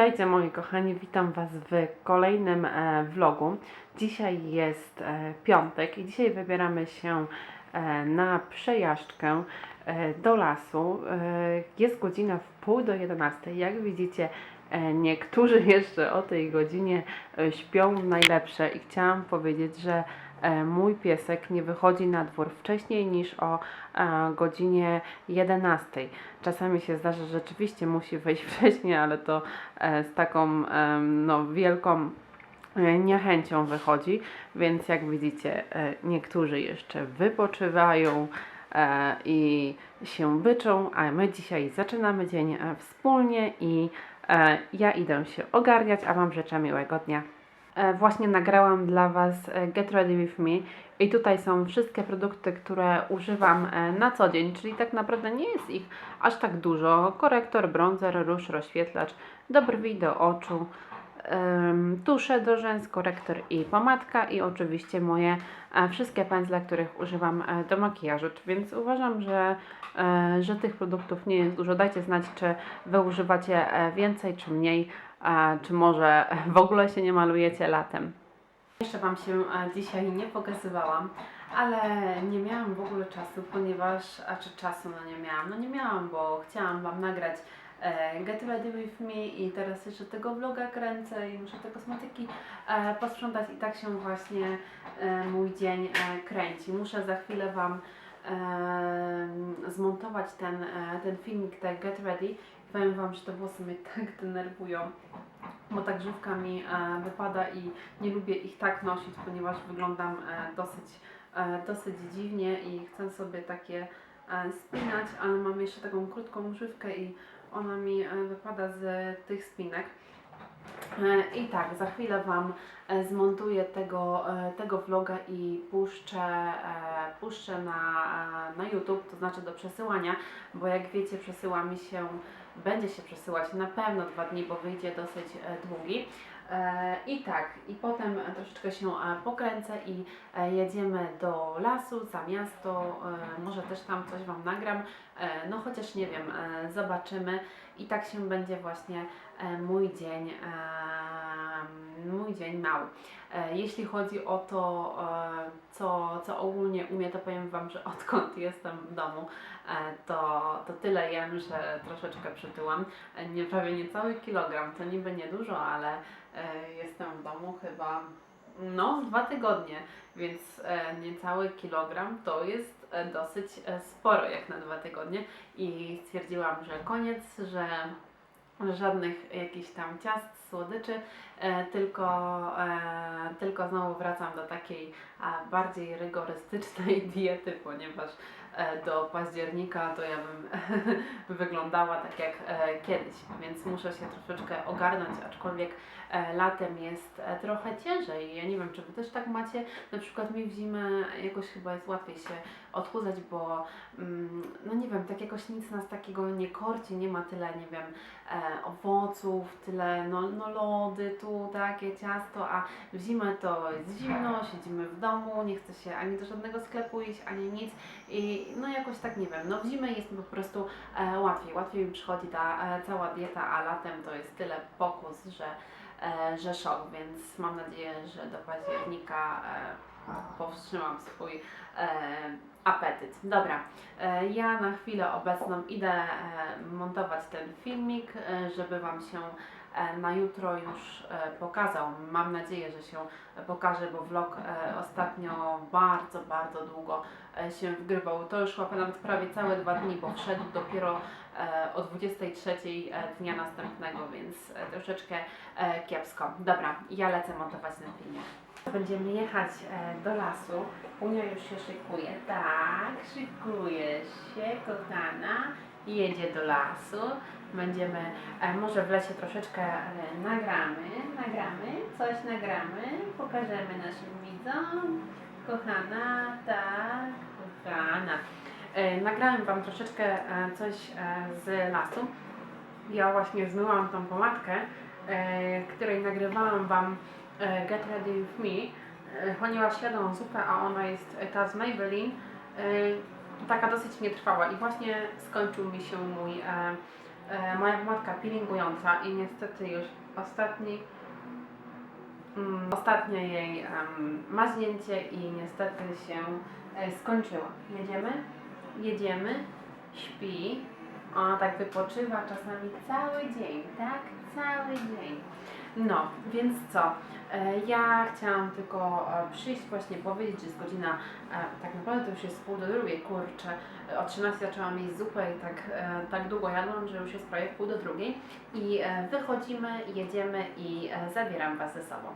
Witajcie moi kochani, witam Was w kolejnym e, vlogu. Dzisiaj jest e, piątek i dzisiaj wybieramy się e, na przejażdżkę e, do lasu. E, jest godzina w pół do 11. Jak widzicie, e, niektórzy jeszcze o tej godzinie e, śpią najlepsze i chciałam powiedzieć, że mój piesek nie wychodzi na dwór wcześniej niż o e, godzinie 11. Czasami się zdarza, że rzeczywiście musi wejść wcześniej, ale to e, z taką no, wielką e, niechęcią wychodzi, więc jak widzicie, e, niektórzy jeszcze wypoczywają e, i się byczą, a my dzisiaj zaczynamy dzień e, wspólnie i e, ja idę się ogarniać, a Wam życzę miłego dnia. E, Właśnie nagrałam dla Was e, Get Ready With Me i tutaj są wszystkie produkty, które używam e, na co dzień, czyli tak naprawdę nie jest ich aż tak dużo. Korektor, bronzer, róż, rozświetlacz, do brwi, do oczu, tusze do rzęs, korektor i pomadka i oczywiście moje e, wszystkie pędzle, których używam e, do makijażu. Więc uważam, że, e, że tych produktów nie jest dużo. Dajcie znać, czy Wy używacie więcej, czy mniej, czy może w ogóle się nie malujecie latem. Jeszcze Wam się dzisiaj nie pokazywałam, ale nie miałam w ogóle czasu, ponieważ, a czy czasu no nie miałam, no nie miałam, bo chciałam Wam nagrać Get Ready With Me i teraz jeszcze tego vloga kręcę i muszę te kosmetyki e, posprzątać i tak się właśnie e, mój dzień e, kręci. Muszę za chwilę Wam zmontować ten, ten filmik, te Get Ready powiem Wam, że te włosy mnie tak denerwują bo ta grzywka mi wypada i nie lubię ich tak nosić, ponieważ wyglądam dosyć, dosyć dziwnie i chcę sobie takie spinać, ale mam jeszcze taką krótką grzywkę i ona mi e, wypada z tych spinek. E, I tak, za chwilę Wam e, zmontuję tego, tego vloga i puszczę, puszczę na, na YouTube, to znaczy do przesyłania, bo jak wiecie przesyła mi się, będzie się przesyłać na pewno dwa dni, bo wyjdzie dosyć długi. E, I tak, i potem troszeczkę się e, pokręcę i e, jedziemy do lasu, za miasto, może też tam coś Wam nagram, no chociaż nie wiem, zobaczymy i tak się będzie właśnie mój dzień, mój dzień mał. E, Jeśli chodzi o to, co, co ogólnie umie, to powiem Wam, że odkąd jestem w domu, to, to tyle jem, że troszeczkę przytyłam. Nie, prawie niecały kilogram, to niby niedużo, ale jestem w domu chyba no, dwa tygodnie, więc e, niecały kilogram to jest e, dosyć e, sporo jak na dwa tygodnie. I stwierdziłam, że koniec, że żadnych jakichś tam ciast, słodyczy, e, tylko, e, tylko znowu wracam do takiej bardziej rygorystycznej diety, ponieważ e, do października to ja bym wyglądała tak jak e, kiedyś, więc muszę się troszeczkę ogarnąć, aczkolwiek e, latem jest e, trochę ciężej. Ja nie wiem, czy Wy też tak macie, na przykład mi w zimę jakoś chyba jest łatwiej się odchudzać, bo mm, no nie wiem, tak jakoś nic nas takiego nie korci, nie ma tyle, nie wiem, e, owoców, tyle no, no lody tu, takie ciasto, a w zimę to jest zimno, siedzimy w domu, nie chce się ani do żadnego sklepu iść, ani nic. I no jakoś tak nie wiem, no w zimę jest mi po prostu e, łatwiej, łatwiej mi przychodzi ta e, cała dieta, a latem to jest tyle pokus, że, e, że szok, więc mam nadzieję, że do października e, powstrzymam swój e, apetyt. Dobra, e, ja na chwilę obecną idę e, montować ten filmik, e, żeby Wam się na jutro już e, pokazał. Mam nadzieję, że się pokaże, bo vlog e, ostatnio bardzo, bardzo długo e, się wgrywał. To już chyba nawet prawie całe dwa dni, bo wszedł dopiero e, o 23 e, dnia następnego, więc e, troszeczkę e, kiepsko. Dobra, ja lecę montować ten filmik. Będziemy jechać e, do lasu. Unia już się szykuje. Tak, szykuje się, kochana. Jedzie do lasu. Będziemy, e, może w lesie troszeczkę e, nagramy, nagramy, coś nagramy, pokażemy naszym widzom. Kochana, tak, kochana. E, nagrałem Wam troszeczkę coś z lasu. Ja właśnie zmyłam tą pomadkę, której nagrywałam Wam Get Ready With Me, ponieważ śledą zupę, a ona jest ta z Maybelline, taka dosyć nietrwała i właśnie skończył mi się mój, e, moja pomadka peelingująca i niestety już ostatni mm, ostatnie jej maźnięcie i niestety się e, skończyło. Jedziemy? Jedziemy. Śpi. Ona tak wypoczywa czasami cały dzień, tak? Cały dzień. No, więc co? E, Ja chciałam tylko e, przyjść właśnie powiedzieć, że jest godzina, e, tak naprawdę to już jest pół do drugiej, kurczę. O 13 zaczęłam jeść zupę i tak, tak długo jadłam, że już jest prawie pół do drugiej. I wychodzimy, jedziemy i zabieram Was ze sobą.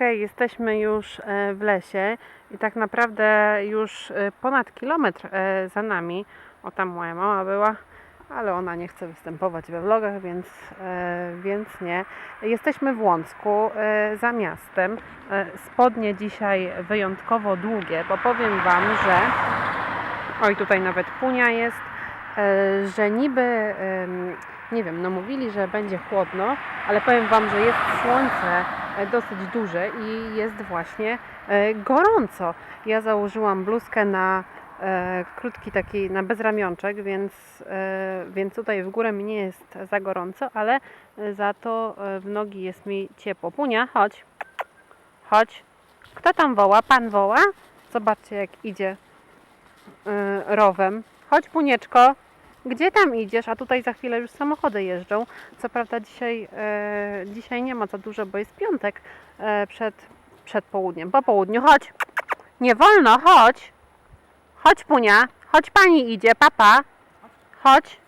Okej, jesteśmy już e, w lesie i tak naprawdę już e, ponad kilometr e, za nami. O tam moja mama była, ale ona nie chce występować we vlogach, więc, więc nie. Jesteśmy w Łącku za miastem. Spodnie dzisiaj wyjątkowo długie, bo powiem Wam, że oj tutaj nawet punia jest, że niby nie wiem, no mówili, że będzie chłodno, ale powiem Wam, że jest słońce dosyć duże i jest właśnie e, gorąco. Ja założyłam bluzkę na e, krótki taki, na bezramionczek, więc, e, więc tutaj w górę mi nie jest za gorąco, ale e, za to e, w nogi jest mi ciepło. Punia, chodź, chodź. Kto tam woła? Pan woła? Zobaczcie jak idzie e, rowem. Chodź Punieczko. Gdzie tam idziesz? A tutaj za chwilę już samochody jeżdżą. Co prawda dzisiaj, e, dzisiaj nie ma za dużo, bo jest piątek e, przed, przed południem. Po południu chodź. Nie wolno, chodź. Chodź Punia. Chodź pani idzie, papa. Chodź.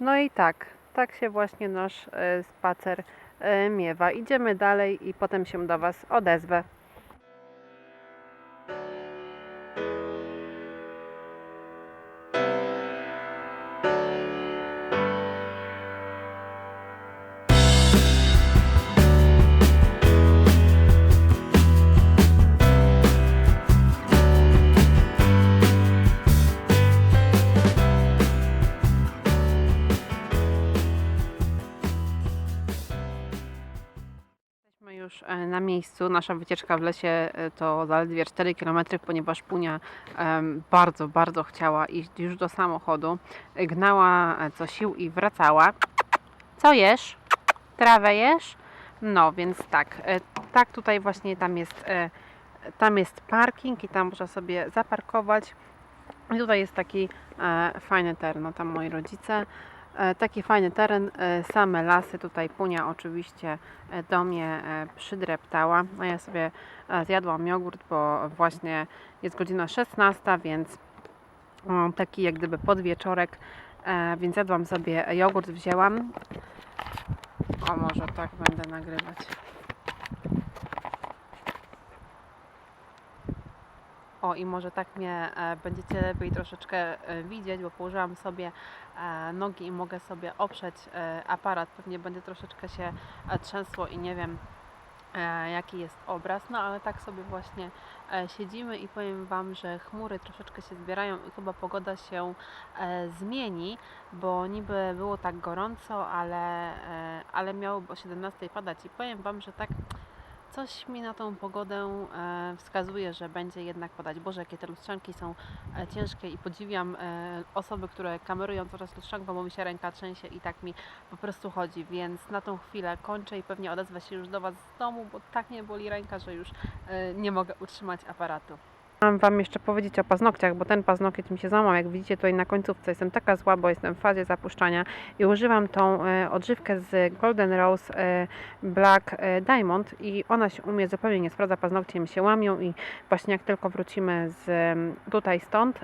No i tak, tak się właśnie nasz e, spacer e, miewa. Idziemy dalej i potem się do Was odezwę. Miejscu. Nasza wycieczka w lesie e, to zaledwie 4 km, ponieważ Punia bardzo, bardzo chciała iść już do samochodu. Gnała e, co sił i wracała. Co jesz? Trawę jesz? No, więc tak. e, Tak tutaj właśnie tam jest, e, tam jest parking i tam można sobie zaparkować. I tutaj jest taki fajny teren. No, tam moi rodzice. E, Taki fajny teren, e, same lasy. Tutaj Punia oczywiście e, do mnie przydreptała. A ja sobie zjadłam jogurt, bo właśnie jest godzina 16, więc taki jak gdyby podwieczorek. Więc jadłam sobie jogurt, wzięłam. O, może tak będę nagrywać. O, i może tak mnie e, będziecie lepiej troszeczkę e, widzieć, bo położyłam sobie e, nogi i mogę sobie oprzeć aparat. Pewnie będzie troszeczkę się trzęsło i nie wiem, jaki jest obraz. No, ale tak sobie właśnie siedzimy i powiem Wam, że chmury troszeczkę się zbierają i chyba pogoda się zmieni, bo niby było tak gorąco, ale, ale miało o 17 padać i powiem Wam, że tak coś mi na tą pogodę e, wskazuje, że będzie jednak padać. Boże, jakie te lustrzanki są e, ciężkie i podziwiam e, osoby, które kamerują coraz lustrzanką, bo mi się ręka trzęsie i tak mi po prostu chodzi, więc na tą chwilę kończę i pewnie odezwę się już do Was z domu, bo tak mnie boli ręka, że już nie mogę utrzymać aparatu. Mam Wam jeszcze powiedzieć o paznokciach, bo ten paznokieć mi się złamał. Jak widzicie tutaj na końcówce jestem taka zła, bo jestem w fazie zapuszczania i używam tą e, odżywkę z Golden Rose e, Black e, Diamond i ona się u mnie zupełnie nie sprawdza, paznokcie mi się łamią i właśnie jak tylko wrócimy z tutaj stąd,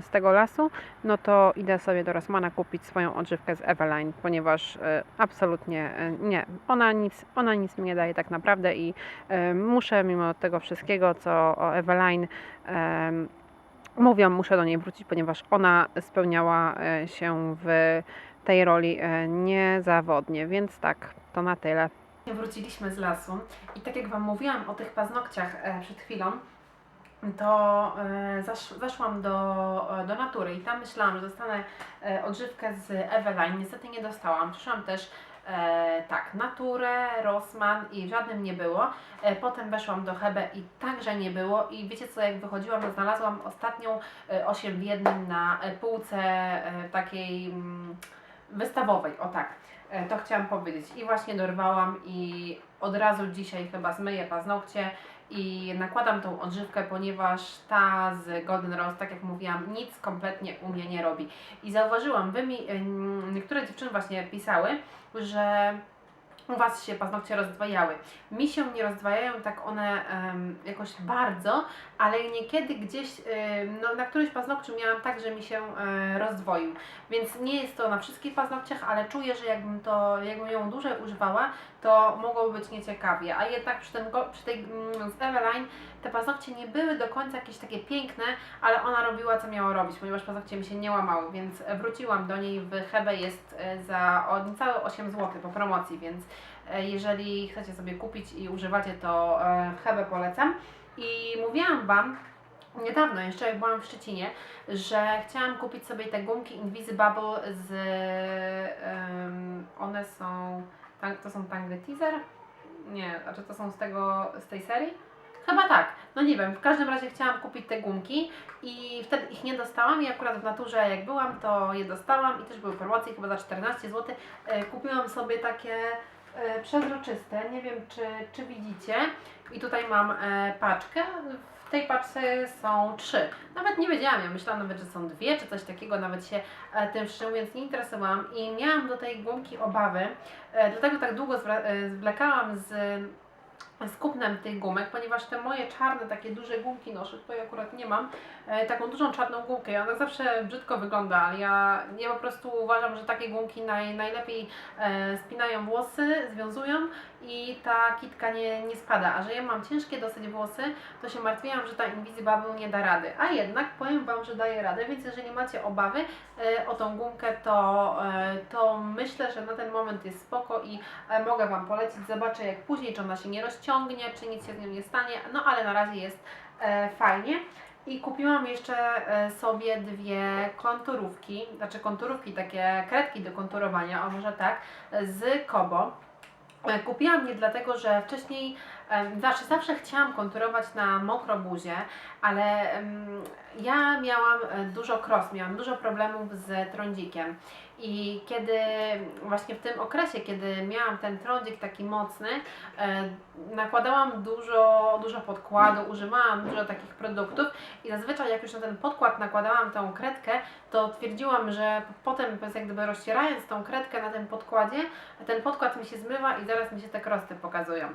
z tego lasu, no to idę sobie do Rossmana kupić swoją odżywkę z Eveline, ponieważ absolutnie nie, ona nic, ona nic mi nie daje tak naprawdę i muszę mimo tego wszystkiego, co o Eveline mówią, muszę do niej wrócić, ponieważ ona spełniała e, się w tej roli e, niezawodnie, więc tak, to na tyle. Wróciliśmy z lasu i tak jak Wam mówiłam o tych paznokciach e, przed chwilą, to zasz, zaszłam do, do natury i tam myślałam, że dostanę odżywkę z Eveline. Niestety nie dostałam. Przyszłam też e, tak, naturę, Rossmann i żadnym nie było. E, potem weszłam do Hebe i także nie było. I wiecie co, jak wychodziłam, znalazłam ostatnią e, 8 w jednym na e, półce e, takiej mm, wystawowej, o tak. E, To chciałam powiedzieć. I właśnie dorwałam i od razu dzisiaj chyba zmyję paznokcie i nakładam tą odżywkę, ponieważ ta z Golden Rose, tak jak mówiłam, nic kompletnie u mnie nie robi. I zauważyłam, wy mi, niektóre dziewczyny właśnie pisały, że u Was się paznokcie rozdwajały. Mi się nie rozdwajają tak one em, jakoś bardzo, ale niekiedy gdzieś, no, na którymś paznokciu miałam tak, że mi się e, rozdwoił. Więc nie jest to na wszystkich paznokciach, ale czuję, że jakbym to, jakbym ją dłużej używała, to mogło być nieciekawie. A jednak przy, go- przy tej mm, z Eveline te paznokcie nie były do końca jakieś takie piękne, ale ona robiła co miała robić, ponieważ paznokcie mi się nie łamały, więc wróciłam do niej w Hebe jest e, za niecałe 8 zł po promocji, więc jeżeli chcecie sobie kupić i używacie, to e, Hebe polecam. I mówiłam Wam niedawno, jeszcze jak byłam w Szczecinie, że chciałam kupić sobie te gumki Invisibubble z... em, one są... To są Tangle Teaser? Nie, a czy to są z tego, z tej serii? Chyba tak, no nie wiem, w każdym razie chciałam kupić te gumki i wtedy ich nie dostałam i akurat w naturze jak byłam, to je dostałam i też były promocje, chyba za 14 zł. E, kupiłam sobie takie e, przezroczyste, nie wiem czy, czy widzicie. I tutaj mam e, paczkę, w tej paczce są trzy. Nawet nie wiedziałam, ja myślałam nawet, że są dwie czy coś takiego, nawet się e, tym mówiąc nie interesowałam. I miałam do tej gumki obawy, e, dlatego tak długo e, zwlekałam z z kupnem tych gumek, ponieważ te moje czarne, takie duże gumki noszę, tutaj akurat nie mam, e, taką dużą czarną gumkę i ona zawsze brzydko wygląda, ale ja, ja po prostu uważam, że takie gumki naj, najlepiej e, spinają włosy, związują i ta kitka nie, nie spada, a że ja mam ciężkie dosyć włosy, to się martwiłam, że ta Invisibubble nie da rady, a jednak powiem Wam, że daje radę, więc jeżeli macie obawy e, o tą gumkę, to, e, to myślę, że na ten moment jest spoko i e, mogę Wam polecić, zobaczę jak później, czy ona się nie rozciągnie, czy nic się z nią nie stanie, no ale na razie jest e, fajnie. I kupiłam jeszcze e, sobie dwie konturówki, znaczy konturówki, takie kredki do konturowania, o może tak, z Kobo. E, Kupiłam je dlatego, że wcześniej, znaczy zawsze chciałam konturować na mokro buzię, ale ja miałam e, dużo kros, miałam dużo problemów z trądzikiem. I kiedy właśnie w tym okresie, kiedy miałam ten trądzik taki mocny, e, nakładałam dużo, dużo podkładu, używałam dużo takich produktów i zazwyczaj jak już na ten podkład nakładałam tą kredkę, to twierdziłam, że potem jak gdyby rozcierając tą kredkę na tym podkładzie, ten podkład mi się zmywa i zaraz mi się te krosty pokazują.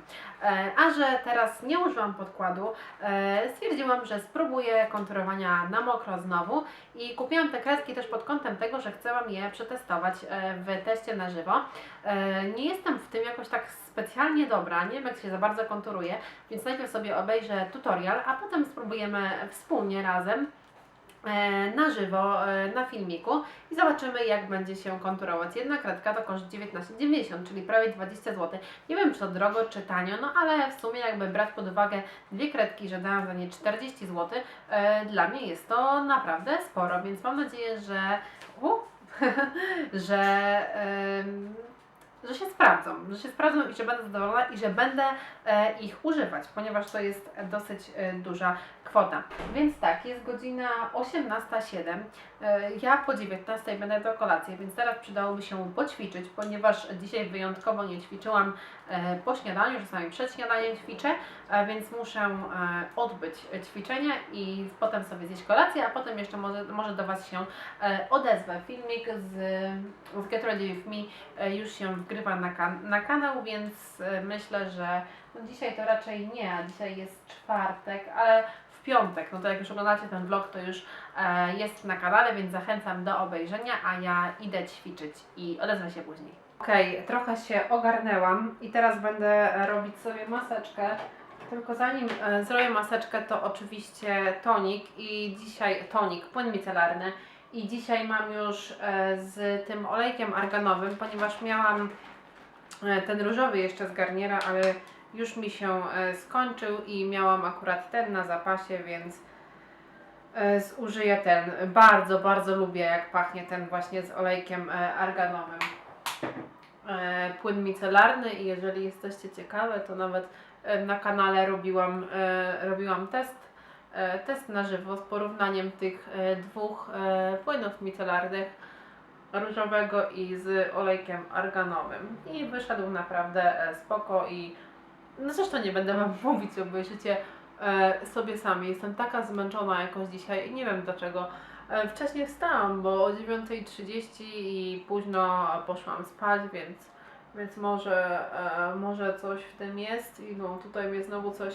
E, a że teraz nie używam podkładu, e, stwierdziłam, że spróbuję konturowania na mokro znowu i kupiłam te kredki też pod kątem tego, że chciałam je przetestować e, w teście na żywo. E, nie jestem w tym jakoś tak specjalnie dobra, nie wiem jak się za bardzo konturuje, więc najpierw sobie obejrzę tutorial, a potem spróbujemy wspólnie razem e, na żywo, na filmiku i zobaczymy jak będzie się konturować. Jedna kredka to koszt 19,90, czyli prawie 20 zł. Nie wiem czy to drogo, czy tanio, no ale w sumie jakby brać pod uwagę dwie kredki, że dałam za nie 40 zł, dla mnie jest to naprawdę sporo, więc mam nadzieję, że u, że że się sprawdzą, że się sprawdzą i że będę zadowolona i że będę e, ich używać, ponieważ to jest dosyć e, duża kwota. Więc tak, jest godzina 18.07. E, ja po 19.00 będę do kolacji, więc teraz przydałoby się poćwiczyć, ponieważ dzisiaj wyjątkowo nie ćwiczyłam e, po śniadaniu, czasami przed śniadaniem ćwiczę, więc muszę e, odbyć ćwiczenie i potem sobie zjeść kolację, a potem jeszcze może, może do Was się odezwę. Filmik z, z Get Ready With Me już się wgrywa na, kan- na kanał, więc myślę, że no dzisiaj to raczej nie, dzisiaj jest czwartek, ale piątek, no to jak już oglądacie ten vlog, to już e, jest na kanale, więc zachęcam do obejrzenia, a ja idę ćwiczyć i odezwę się później. Okej, trochę się ogarnęłam i teraz będę robić sobie maseczkę. Tylko zanim e, zrobię maseczkę, to oczywiście tonik i dzisiaj tonik, płyn micelarny. I dzisiaj mam już e, z tym olejkiem arganowym, ponieważ miałam e, ten różowy jeszcze z garniera, ale już mi się e, skończył i miałam akurat ten na zapasie, więc e, zużyję ten. Bardzo, bardzo lubię jak pachnie ten właśnie z olejkiem e, arganowym. Płyn micelarny i jeżeli jesteście ciekawe, to nawet na kanale robiłam, robiłam test, test na żywo z porównaniem tych dwóch płynów micelarnych różowego i z olejkiem arganowym i wyszedł naprawdę spoko i no zresztą nie będę wam mówić, obejrzycie e, sobie sami. Jestem taka zmęczona jakoś dzisiaj i nie wiem dlaczego. E, wcześniej wstałam, bo o 9.30 i późno poszłam spać, więc, więc może, e, może coś w tym jest i no tutaj mnie znowu coś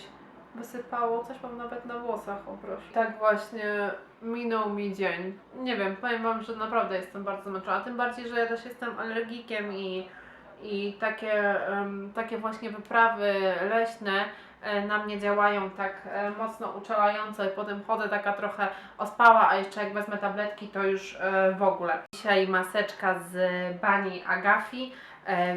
wysypało, coś mam nawet na włosach, o proszę. Tak właśnie minął mi dzień. Nie wiem, powiem wam, że naprawdę jestem bardzo zmęczona, tym bardziej, że ja też jestem alergikiem i, i takie, takie właśnie wyprawy leśne e, na mnie działają tak e, mocno uczulająco i potem chodzę taka trochę ospała, a jeszcze jak wezmę tabletki to już e, w ogóle. Dzisiaj maseczka z bani Agafi,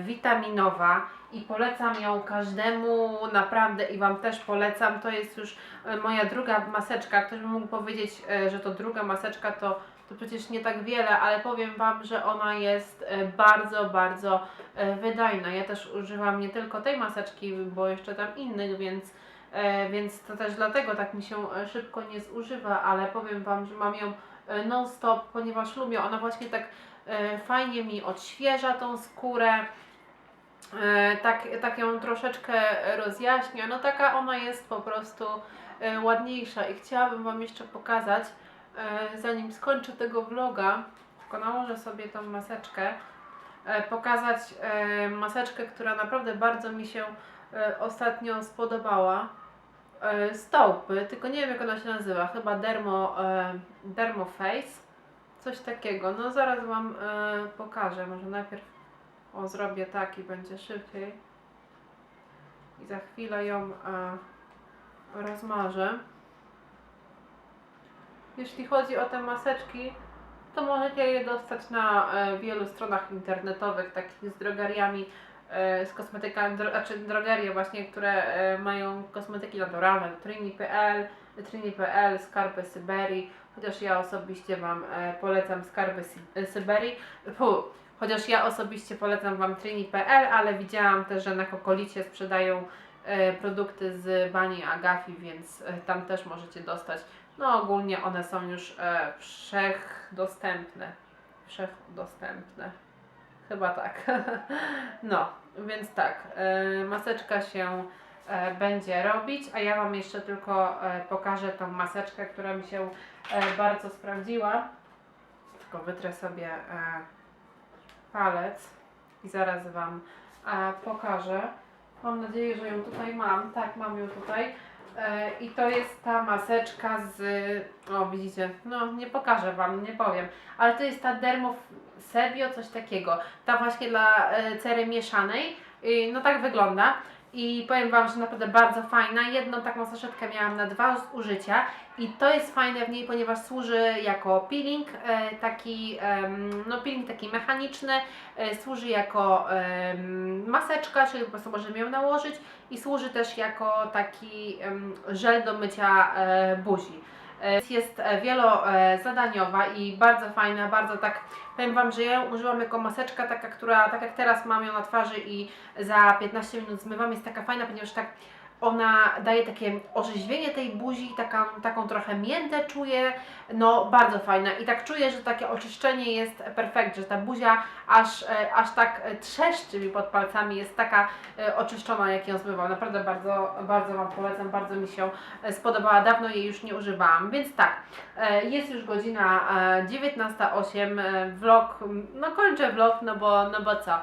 witaminowa i polecam ją każdemu naprawdę i Wam też polecam. To jest już moja druga maseczka. Ktoś by mógł powiedzieć, że to druga maseczka to, to przecież nie tak wiele, ale powiem Wam, że ona jest e, bardzo, bardzo e, wydajna. Ja też używam nie tylko tej maseczki, bo jeszcze tam innych, więc, e, więc to też dlatego tak mi się szybko nie zużywa, ale powiem Wam, że mam ją non-stop, ponieważ lubię. Ona właśnie tak fajnie mi odświeża tą skórę. Tak, tak ją troszeczkę rozjaśnia. No taka ona jest po prostu ładniejsza i chciałabym Wam jeszcze pokazać, zanim skończę tego vloga, tylko nałożę sobie tą maseczkę, e, pokazać e, maseczkę, która naprawdę bardzo mi się e, ostatnio spodobała. E, Stałpy, tylko nie wiem jak ona się nazywa, chyba Dermo, e, Dermo Face, coś takiego. No zaraz Wam e, pokażę, może najpierw o, zrobię tak i będzie szybciej. I za chwilę ją e, rozmarzę. Jeśli chodzi o te maseczki, to możecie je dostać na e, wielu stronach internetowych, takich z drogeriami, e, z kosmetykami, dro, znaczy drogerie właśnie, które e, mają kosmetyki naturalne, Trini.pl, Trini.pl, Skarpy Syberii, chociaż ja osobiście Wam polecam Skarpy Sy- Syberii. Fu, Chociaż ja osobiście polecam Wam Trini.pl, ale widziałam też, że na Kokolicie sprzedają produkty z bani Agafi, więc tam też możecie dostać. No ogólnie one są już e, wszechdostępne. Wszechdostępne. Chyba tak. no, więc tak, e, maseczka się e, będzie robić, a ja Wam jeszcze tylko e, pokażę tą maseczkę, która mi się e, bardzo sprawdziła. Tylko wytrę sobie e, palec i zaraz Wam e, pokażę. Mam nadzieję, że ją tutaj mam. Tak, mam ją tutaj. E, I to jest ta maseczka z. O, widzicie, no nie pokażę Wam, nie powiem, ale to jest ta Dermo Sebio, coś takiego. Ta właśnie dla e, cery mieszanej. No tak wygląda. I powiem Wam, że naprawdę bardzo fajna. Jedną taką saszetkę miałam na dwa użycia i to jest fajne w niej, ponieważ służy jako peeling, e, taki, no peeling taki mechaniczny, e, służy jako maseczka, czyli po prostu możemy ją nałożyć i służy też jako taki żel do mycia e, buzi. E, Jest e, wielozadaniowa i bardzo fajna, bardzo tak, powiem Wam, że ja ją użyłam jako maseczka, taka, która, tak jak teraz mam ją na twarzy i za 15 minut zmywam, jest taka fajna, ponieważ tak ona daje takie orzeźwienie tej buzi, taką, taką trochę miętę czuję, no bardzo fajna. I tak czuję, że takie oczyszczenie jest perfekt, że ta buzia aż, e, aż tak e, trzeszczy mi pod palcami, jest taka e, oczyszczona jak ją zmywam, naprawdę bardzo, bardzo Wam polecam, bardzo mi się spodobała, dawno jej już nie używałam, więc tak, jest już godzina e, 19.08, e, vlog, no kończę vlog, no bo, no bo co,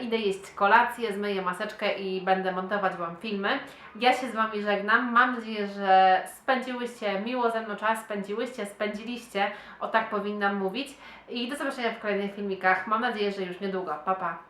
idę jeść kolację, zmyję maseczkę i będę montować Wam filmy. Ja się z Wami żegnam. Mam nadzieję, że spędziłyście miło ze mną czas, spędziłyście, spędziliście, o tak powinnam mówić. I do zobaczenia w kolejnych filmikach. Mam nadzieję, że już niedługo. Pa, pa.